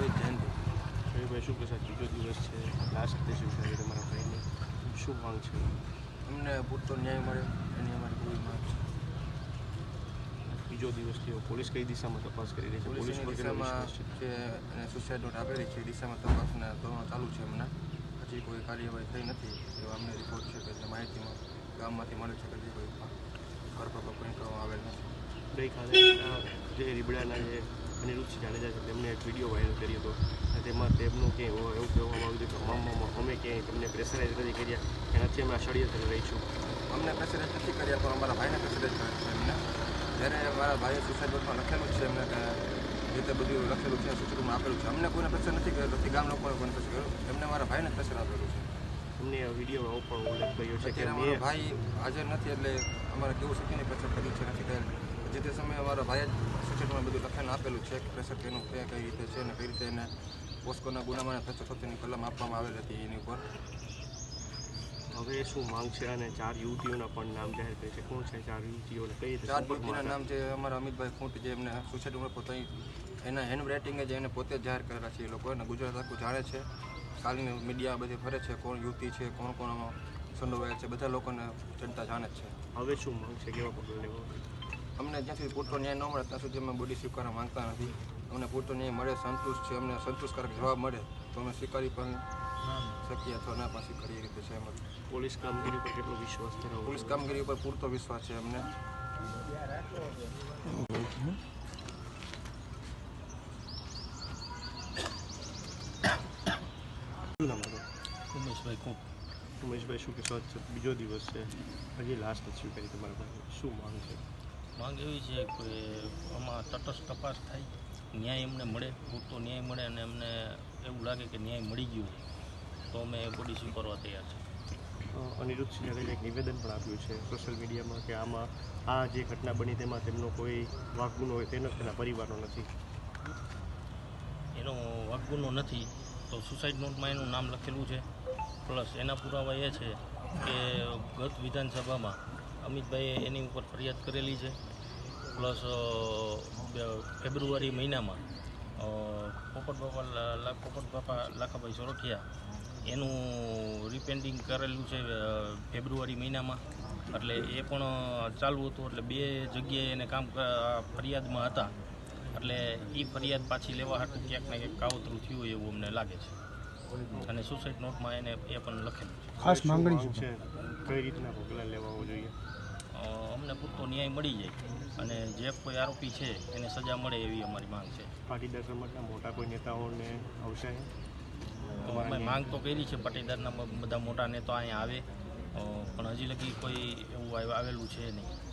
રોહિત જયંતિ રવિભાઈ શું કહેશે? ત્રીજો દિવસ છે લાસ્ટ શું છે તમારા ભાઈને શું માંગ છે? અમને પૂરતો ન્યાય મળે એની અમારી કોઈ માંગ છે. બીજો દિવસ થયો પોલીસ કઈ દિશામાં તપાસ કરી રહી છે? પોલીસ દિશામાં જે સુસાઇડ નોટ આપેલી છે એ દિશામાં તપાસના ધોરણો ચાલુ છે હમણાં. હજી કોઈ કાર્યવાહી થઈ નથી એવા અમને રિપોર્ટ છે કે માહિતીમાં ગામમાંથી મળે છે કે જે કોઈ ઘર પર કોઈ કરવામાં આવેલ નથી. ગઈકાલે જે રીબડાના જે અનિરુદ્ધ જાડેજા છે તેમણે એક વીડિયો વાયરલ કર્યો હતો. તેમાં તેમનું કે એવું કહેવામાં આવ્યું હતું કે અમામ અમે ક્યાંય તમને પ્રેશરાઇઝ નથી કર્યા એનાથી અમે આ ષડયંત્ર રહીશું. અમને પ્રેશરાઇઝ નથી કર્યા પણ અમારા ભાઈને પ્રેશરાઇઝ કરે છે એમને. જ્યારે મારા ભાઈએ સુસાઇડ નોટમાં લખેલું છે એમને જે તે બધું લખેલું છે સૂચનમાં આપેલું છે અમને કોઈને પ્રેશર નથી કર્યો નથી ગામ લોકોને કોઈને પ્રેશર કર્યું. એમને મારા ભાઈને પ્રેશર આપેલું છે. અમને વિડીયોમાં પણ ઉલ્લેખ કર્યો છે કે ભાઈ હાજર નથી એટલે અમારે કેવું શક્યની પ્રેશર કર્યું છે નથી કરેલ જે તે સમયે અમારા ભાઈ જ સૂચનમાં બધું લખાઈને આપેલું છે કે પ્રેશર કેનું કયા કઈ રીતે છે અને કઈ રીતે એને પોસ્કોના ગુનામાં ત્રણસો છોતેરની કલમ આપવામાં આવેલ હતી એની ઉપર. હવે શું માંગ છે અને ચાર યુવતીઓના પણ નામ જાહેર કરે છે? કોણ છે ચાર યુવતીઓને કઈ રીતે ચાર યુવતીના નામ છે અમારા અમિતભાઈ ખૂંટ જે એમને સુસાઇડ ઉપર પોતે એના હેન્ડ રાઇટિંગે જે એને પોતે જ જાહેર કરેલા છે એ લોકો. અને ગુજરાત આખું જાણે છે કાલની મીડિયા બધી ફરે છે કોણ યુવતી છે કોણ કોણ સંડોવાયેલ છે બધા લોકોને જનતા જાણે છે. હવે શું માંગ છે? કેવા પગલાં લેવા? અમને જ્યાં સુધી પૂરતો ન્યાય ન મળે ત્યાં સુધી અમે બોડી સ્વીકારવા માંગતા નથી. અમને પૂરતો ન્યાય મળે સંતુષ્ટ છે અમને સંતોષકારક જવાબ મળે તો અમે સ્વીકારી પણ શકીએ અથવા ના પણ કરી એ રીતે છે અમારે પોલીસ કામગીરી પર કેટલો વિશ્વાસ છે પોલીસ કામગીરી ઉપર પૂરતો વિશ્વાસ છે અમને. ઉમેશભાઈ ખૂબ ઉમેશભાઈ શું કહેશો? બીજો દિવસ છે. હજી લાસ્ટ નથી સ્વીકારી તમારા પાસે. શું માંગ છે? માંગ એવી છે કે આમાં તટસ્થ તપાસ થાય. ન્યાય એમને મળે પૂરતો ન્યાય મળે અને એમને એવું લાગે કે ન્યાય મળી ગયો તો અમે બોડી સ્વીકારવા તૈયાર છે. અનિરુદ્ધ સિંહ એક નિવેદન પણ આપ્યું છે સોશિયલ મીડિયામાં કે આમાં આ જે ઘટના બની તેમાં તેમનો કોઈ વાકગુનો હોય તેનો તેના પરિવારનો નથી. એનો વાકગુનો નથી. તો સુસાઇડ નોટમાં એનું નામ લખેલું છે. પ્લસ એના પુરાવા એ છે કે ગત વિધાનસભામાં અમિતભાઈએ એની ઉપર ફરિયાદ કરેલી છે. પ્લસ ફેબ્રુઆરી મહિનામાં પોપટ બાપા પોપટ બાપા લાખાભાઈ સોરઠિયા એનું રિપેન્ડિંગ કરેલું છે ફેબ્રુઆરી મહિનામાં. એટલે એ પણ ચાલુ હતું, એટલે બે જગ્યાએ એને કામ ફરિયાદમાં હતા. એટલે એ ફરિયાદ પાછી લેવા હાટું ક્યાંક ને ક્યાંક કાવતરું થયું એવું અમને લાગે છે. અને સુસાઇડ નોટમાં એને એ પણ લખેલું છે. ખાસ માંગણી છે? કઈ રીતના પગલાં લેવા જોઈએ? અમને પૂરતો ન્યાય મળી જાય અને જે કોઈ આરોપી છે એને સજા મળે એવી અમારી માંગ છે. પાટીદાર સમાજના મોટા કોઈ નેતાઓને આવશે? અમે માંગ તો કરી છે પાટીદારના બધા મોટા નેતા અહીંયા આવે. પણ હજી લગી કોઈ એવું આવ- આવેલું છે નહીં.